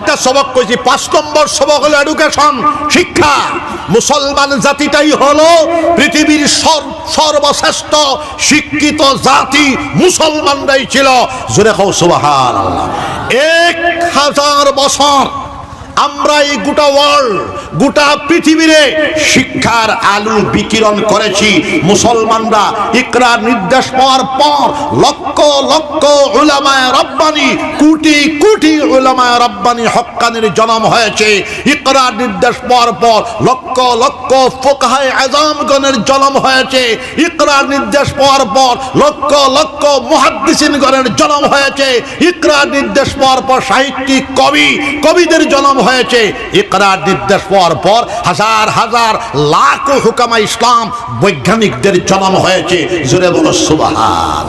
চারটা সবক কইছি, পাঁচ নম্বর সবক হলো এডুকেশন শিক্ষা। মুসলমান জাতিটাই হলো পৃথিবীর সর্বশ্রেষ্ঠ শিক্ষিত জাতি, মুসলমানরাই ছিল। জোরে খাও সুবাহান এক হাজার বছর আমরা এই গোটা ওয়ার্ল্ড গোটা পৃথিবীরে শিক্ষার আলু বিকিরণ করেছি। মুসলমানরা ইকরার নির্দেশ পাওয়ার পর লক্ষ লক্ষ উলামায় রব্বানি, কোটি কোটি উলামায় রব্বানি হক্কানির জন্ম হয়েছে। ইকরার নির্দেশ পাওয়ার পর লক্ষ লক্ষ ফোকাহায় আজমগণের জন্ম হয়েছে। ইকরার নির্দেশ পাওয়ার পর লক্ষ লক্ষ মুহাদ্দিসিনগণের জন্ম হয়েছে। ইকরা নির্দেশ পাওয়ার পর সাহিত্যিক কবি, কবিদের জন্ম হয়েছে। ইকরার নির্দেশ পর পর হাজার হাজার লাখ হুকামা ইসলাম বৈজ্ঞানিকদের জন্ম হয়েছে। জুড়ে বলো সুবাহান।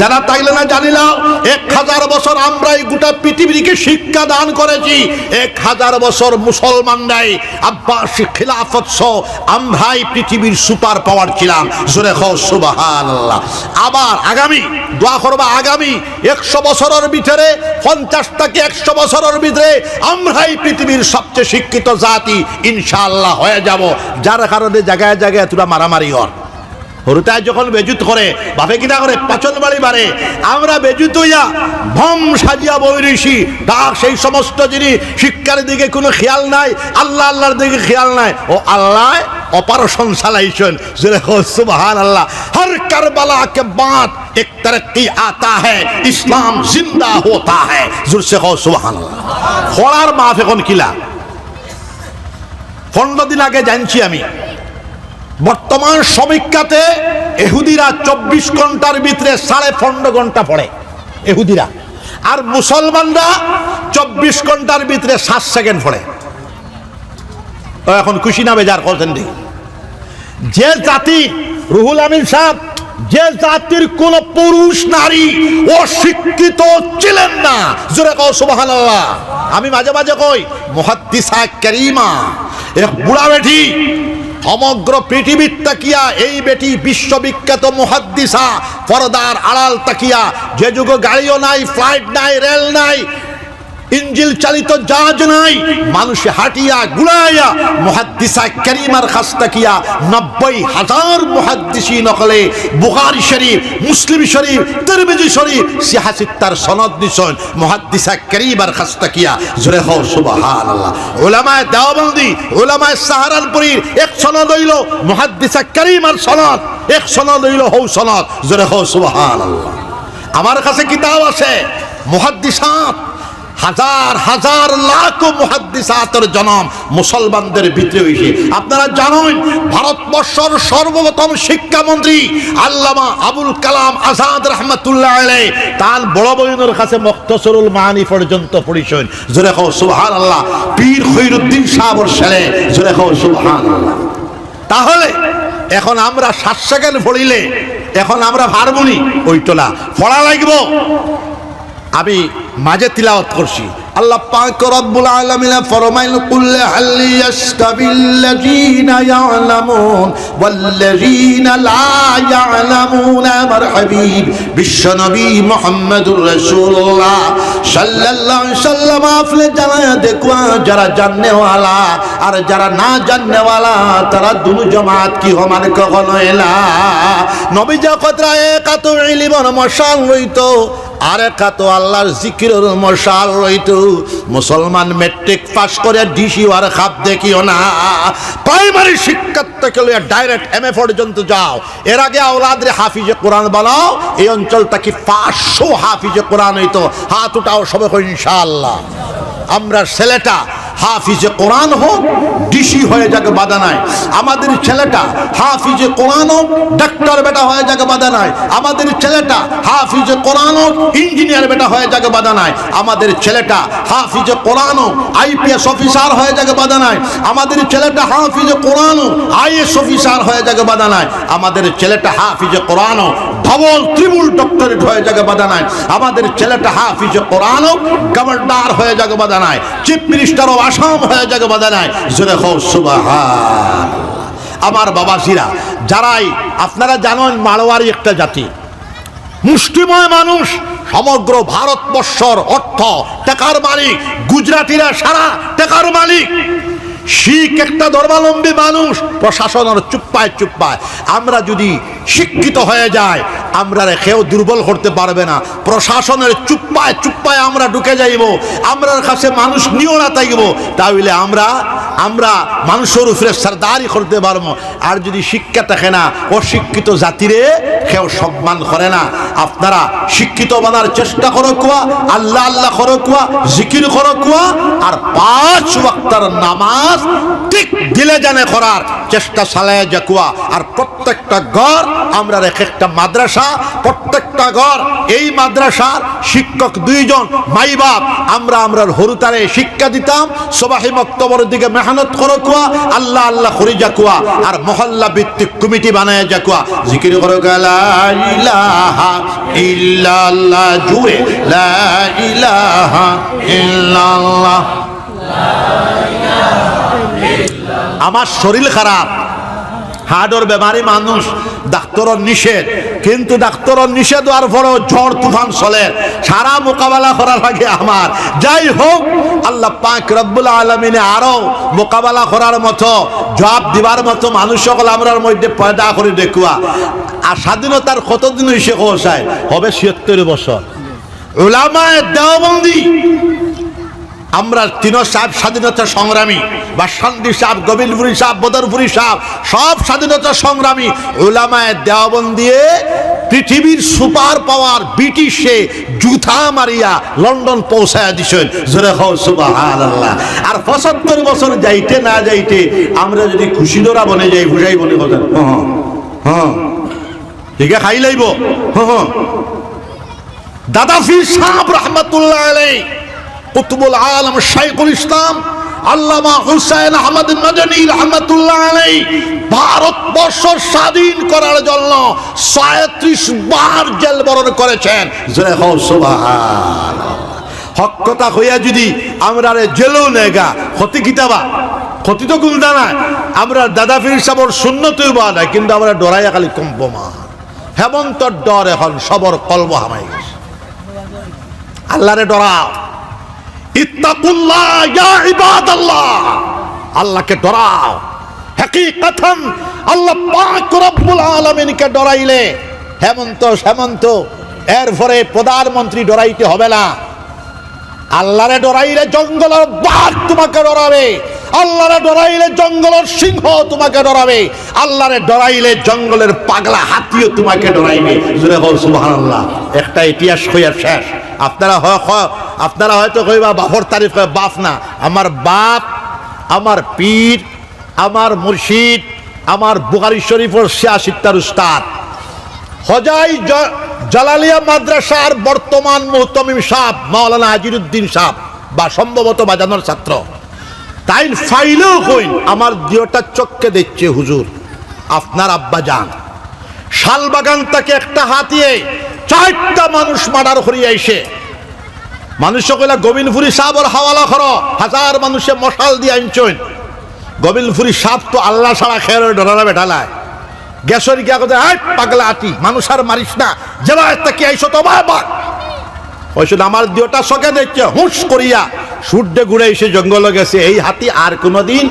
যারা তাইলে না জানিলাম এক হাজার বছর আমরা এই গোটা পৃথিবীকে শিক্ষা দান করেছি, এক হাজার বছর মুসলমানরাই আব্বাস খিলাফত আমরাই পৃথিবীর সুপার পাওয়ার ছিলাম। জোরে আবার আগামী, দোয়া করবা আগামী একশো বছরের ভিতরে পঞ্চাশ থেকে একশো বছরের ভিতরে আমরাই পৃথিবীর সবচেয়ে শিক্ষিত জাতি ইনশাআল্লাহ হয়ে যাব। যার কারণে জায়গায় জায়গায় তোরা মারামারি হর হরুতায় যখন বেজুত করে বাপে কিনা করে পাচন বাড়ি বাড়ে আমরা বেজুত হইয়া ভম সাজিয়া বৈরিসি ডাক সেই সমস্ত যিনি শিক্ষার দিকে কোনো খেয়াল নাই আল্লাহ আল্লাহর দিকে খেয়াল নাই ও আল্লাহ অপারেশন চালাইছেন যেটা সুবহান আল্লাহ হর কারবালা के बाद एक तरक्की आता है इस्लाम जिंदा होता है जोर से कहो सुबहान আল্লাহ খরার মাফ এখন কিলা পনেরো দিন আগে জানছি আমি বর্তমান সমীক্ষাতে এহুদিরা চব্বিশ ঘণ্টার ভিতরে সাড়ে পনেরো ঘণ্টা পড়ে, এহুদিরা। আর মুসলমানরা চব্বিশ ঘণ্টার ভিতরে সাত সেকেন্ড পড়ে। তো এখন খুশি না বেজার করছেন দেখি। যে জাতি রুহুল আমিন সাহেব, যে জাতির কোন পুরুষ, নারী অশিক্ষিত ছিলেন না। জোরে কও সুবহানাল্লাহ। আমি মাঝে মাঝে কই, মুহাদ্দিসা কারিমা। এক বুড়া বেটি সমগ্র পৃথিবীর তাকিয়া এই বেটি বিশ্ববিখ্যাত মুহাদ্দিসা ফরদার আড়াল তাকিয়া। যে যুগ গাড়িও নাই ফ্লাইট নাই রেল নাই ইঞ্জিল চালিত জাহাজ নাই। মানুষ হাটিয়া গুড়াইয়া মুহাদ্দিসা কারিমার খাস্তাকিয়া নব্বই হাজার মুহাদ্দিসি নকলে বুখারি শরীফ, মুসলিম শরীফ, তিরমিজি শরীফ, সিহাসিত্তার সনদ নিশন মুহাদ্দিসা কারিমার খাস্তাকিয়া জোরে হও সুবহানাল্লাহ। উলামায়ে দেওবন্দি, উলামায়ে সাহারানপুরীর এক সনদ হইল মহাদ্দিসা কারিমার সনদ। এক সনদ হইল হৌ সনদ। জোরে হও সুবহানাল্লাহ। আমার কাছে কিতাব আছে, মুহাদ্দিসাত। হাজার হাজার লাখ মুহাদ্দিসাতের জনম মুসলমানদের ভিতরে হয়েছে আপনারা জানেন, ভারতবর্ষের সর্বপ্রথম শিক্ষামন্ত্রী আল্লামা আবুল কালাম আজাদ রহমতুল্লাহ আলাই তার বড় বইনের কাছে মক্তসরুল মানি পর্যন্ত পড়িছেন। জোরে খাও সুবহান আল্লাহ পীর খৈরুদ্দিন সাহাবর ছেলে, জোরে খাও আল্লাহ তাহলে, এখন আমরা সাত সেকেন্ড পড়িলে, এখন আমরা হারমোনি ওই টোলা পড়া লাগবো। আমি মাঝে তিলাওয়াত করছি। আল্লাহ পাক রব্বুল আলামিন ফরমাইল কুল হাল ইয়াস্তাবিল্লাযিনা ইয়ালামুন ওয়াল্লাযিনা লা ইয়ালামুন আমার হাবিব বিশ্বনবী মুহাম্মদুর রাসূলুল্লাহ সাল্লাল্লাহু আলাইহি সাল্লাম আপনি জানায়া দেখো, যারা জাননে ওয়ালা আর যারা না জাননে ওয়ালা তারা দুনু জামাত কি সমান কখনো এলা? নবী যা জগতরা একাত ইলিমর মশাল রইতো আর একা তো আল্লাহর জিকিরের মশাল রইত। মুসলমান মেট্রিক পাস করে ডিসি আর খাপ দেখিও না। প্রাইমারি শিক্ষার থেকে লইয়া ডাইরেক্ট এম এ পর্যন্ত যাও। এর আগে আওলাদরে হাফিজে কোরআন বানাও এই অঞ্চলটা কি পাঁচশো হাফিজে কোরআন হইতো। হাত উঠাও সবে ইনশাআল্লাহ। আমরা ছেলেটা হাফিজে কোরআন হোক, ডিসি হয়ে যাকে বাধা নাই আমাদের ছেলেটা হাফিজে কোরআন হোক, ডাক্তার বেটা হয়ে যাকে বাধা নাই আমাদের ছেলেটা হাফিজে কোরআন হোক, ইঞ্জিনিয়ার বেটা হয়ে যাকে বাধা নাই আমাদের ছেলেটা হাফিজে কোরআন হোক, আইপিএস অফিসার হয়ে যাকে বাধা নাই আমাদের ছেলেটা হাফিজে কোরআন হোক, আইএস অফিসার হয়ে যাকে বাধা নাই আমাদের ছেলেটা হাফিজে কোরআন হোক ডবল ত্রিমুল ডক্টরেট হয়ে যাকে বাধা নাই আমাদের ছেলেটা হাফিজ কোরআন হোক গভর্নর হয়ে যাকে বাধা নাই চিফ মিনিস্টার অফ আসাম হয়ে যাকে বাধা নাই জোরে সুবাহান আমার বাবাজিরা, যারাই, আপনারা জানেন মারোয়ারি একটা জাতি। মুষ্টিময় মানুষ, সমগ্র ভারতবর্ষর অর্থ, টাকার মালিক, গুজরাটিরা সারা টাকার মালিক। শিখ একটা ধর্মাবলম্বী মানুষ প্রশাসনের চুপ্পায় চুপ্পায়। আমরা যদি শিক্ষিত হয়ে যায় আমরা কেউ দুর্বল করতে পারবে না। প্রশাসনের চুপ্পায় চুপ্পায় আমরা ঢুকে যাইব, আমরা কাছে মানুষ নিও না থাকব। তাহলে আমরা আমরা মানুষের উপরে সরদারি করতে পারব। আর যদি শিক্ষা থাকে না, অশিক্ষিত জাতিরে কেউ সম্মান করে না। আপনারা শিক্ষিত বানার চেষ্টা করো কুয়া, আল্লাহ আল্লাহ করো কুয়া, জিকির করো কুয়া, আর পাঁচ ওয়াক্তার নামাজ ঠিক দিলে জানে করার চেষ্টা চালায় যাকুয়া আর প্রত্যেকটা ঘর আমরা রেখে একটা মাদ্রাসা, প্রত্যেকটা ঘর এই মাদ্রাসার শিক্ষক দুইজন, মাই বাপ। আমরা আমরা হরুতারে শিক্ষা দিতাম, সবাহি বক্তব্যের দিকে মেহনত করো কুয়া, আল্লাহ আল্লাহ করি যাকুয়া আর মহল্লা ভিত্তিক কমিটি বানায় যাকুয়া জিকির করো ইল্লাল্লাহ, জুড়ে। লা ইলাহা ইল্লাল্লাহ। আমার শরীর খারাপ। হার্টর বেমারি মানুষ, ডাক্তারের নিষেধ। কিন্তু ডাক্তারের নিষেধ হওয়ার পরও ঝড় তুফান চলে। সারা মোকাবেলা করার আগে আমার। যাই হোক, আল্লাহ পাক রব্বুল আলমিনে আরও মোকাবেলা করার মতো, জবাব দিবার মতো মানুষ সকল আমরার মধ্যে পয়দা করে দেখুয়া। আর স্বাধীনতার কতদিন কোসায় হবে ছিয়াত্তর বছর। ওলামায় দেওবন্দি আমরা তিন সাহেব স্বাধীনতা সংগ্রামী বা শান্তি সাহেব গোবিন্দপুরী সাহেব বদরপুরী সাহেব সব স্বাধীনতা সংগ্রামী ওলামায় দেওয়াবন দিয়ে পৃথিবীর সুপার পাওয়ার ব্রিটিশে জুথা মারিয়া লন্ডন পৌঁছায় দিছেন। জোরে হও সুবহানাল্লাহ। আর পঁচাত্তর বছর যাইতে না যাইতে আমরা যদি খুশি দোরা বনে যাই, বুঝাই বনে কথা। হ্যাঁ হ্যাঁ ঠিক খাই লাইব। হ্যাঁ দাদা ফির সাহেব রহমতুল্লাহ আলাই কুতুবুল আলম শাইখুল ইসলাম, আল্লামা হুসাইন আহমদ রহমতুল্লাহ আলাই ভারতবর্ষ স্বাধীন করার জন্য সাঁত্রিশ বার জেল বরণ করেছেন। হক কথা হইয়া যদি আমরা জেলেও নেগা কিতাবা ক্ষতি তো গুলদা নাই। আমরা দাদা ফির সাবর শূন্যতেও বা নাই, কিন্তু আমরা ডরাইয়া খালি কম্পমা হেমন্তর ডর এখন, সবর কলব হামাই গেছে। আল্লাহরে ডরাও। আল্লাহকে ডরাও। হাকিকাতান, আল্লাহ পাক রব্বুল আলামিনকে ডরাইলে, হেমন্ত হেমন্ত, এরপরে প্রধানমন্ত্রী ডরাইতে হবে না। আল্লাহরে ডরাইলে জঙ্গলের বাঘ তোমাকে ডরাবে, আল্লাহরে ডরাইলে জঙ্গলের সিংহ তোমাকে ডরাবে, আল্লাহরে ডরাইলে জঙ্গলের পাগলা হাতিও তোমাকে ডরাইবে। সুবহানাল্লাহ, একটা ইতিহাস হইয়া শেষ। আপনারা হয়- আপনারা হয়তো কইবা, বাপর তারিফ কয়, বাপ না। আমার বাপ, আমার পীর, আমার মুর্শিদ, আমার বুখারি শরীফর শিয়াশিত্তার উস্তাদ। হজাই জালালিয়া মাদ্রাসার বর্তমান মুহতমিম সাহ মাওলানা আজিরুদ্দিন সাহ বা সম্ভবত বাজানোর ছাত্র। তাই ফাইলেও কইন আমার দিওটা চক্কে দেখছে হুজুর, আপনার আব্বা যান। শালবাগান থেকে একটা হাতিয়ে চারটা মানুষ মার্ডার করিয়া এসে মানুষ কইলা গোবিন্দপুরি সাহাবর হাওয়ালা কর। হাজার মানুষে মশাল দিয়ে আনছেন গোবিন্দপুরি সাপ তো আল্লাহ ছাড়া খেয়ে ডরালা বেঠালায় গ্যাসের গিয়া কথা আয় পাগলা আটি মানুষ আর মারিস না। যেবা তাকে আইসো তো বাবা ওইসব আমার দিওটা সকে দেখছে, হুঁশ করিয়া সূর্যে ঘুরে এসে জঙ্গলে গেছে। এই হাতি আর কোনোদিন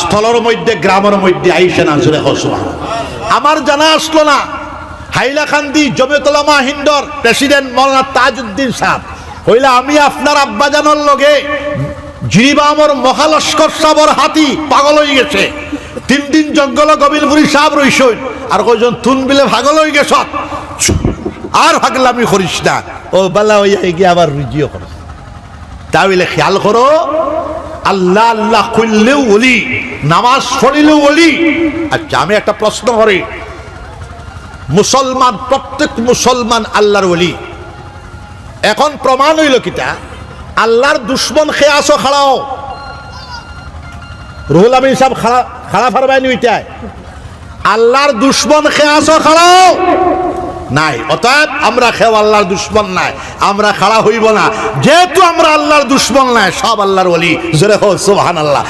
স্থলের মধ্যে, গ্রামের মধ্যে আইসে না জুড়ে হসুয়া আমার জানা আসলো না, হাইলাকান্দি জমেতলামা হিন্দর প্রেসিডেন্ট মৌলানা তাজউদ্দিন সাহেব। হইলে আমি আপনার আব্বা জানার লগে জিরিবা আমার মহালস্কর সাবর হাতি পাগল হয়ে গেছে। তিন দিন জঙ্গল গবিলপুরি সাহেব রইসই আর কয়জন তুন বিলে ভাগল হয়ে গেছ। আর ভাগলামি করিস না। ও বেলা হইয়া গিয়ে আবার রুজিও করো। তাহলে খেয়াল করো, আল্লাহ আল্লাহ করলেও বলি নামাজ পড়িলেও বলি আচ্ছা আমি একটা প্রশ্ন করি। মুসলমান, প্রত্যেক মুসলমান আল্লাহর ওলি। এখন প্রমাণ হইল কিটা? আল্লাহর দুশ্মন খেয়ে আসো, খাড়াও। রুহুল আমিন সাহেব খাড়া খাড়া ফারবাই নিটায় আল্লাহর দুশ্মন খেয়ে আসো, খাড়াও। নাই, অতএব আমরা খেও আল্লাহর দুশ্মন নাই, আমরা খাড়া হইব না। যেহেতু আমরা আল্লাহর দুশ্মন নাই, সব আল্লাহর ওলি। জোরে হো সুবহান আল্লাহ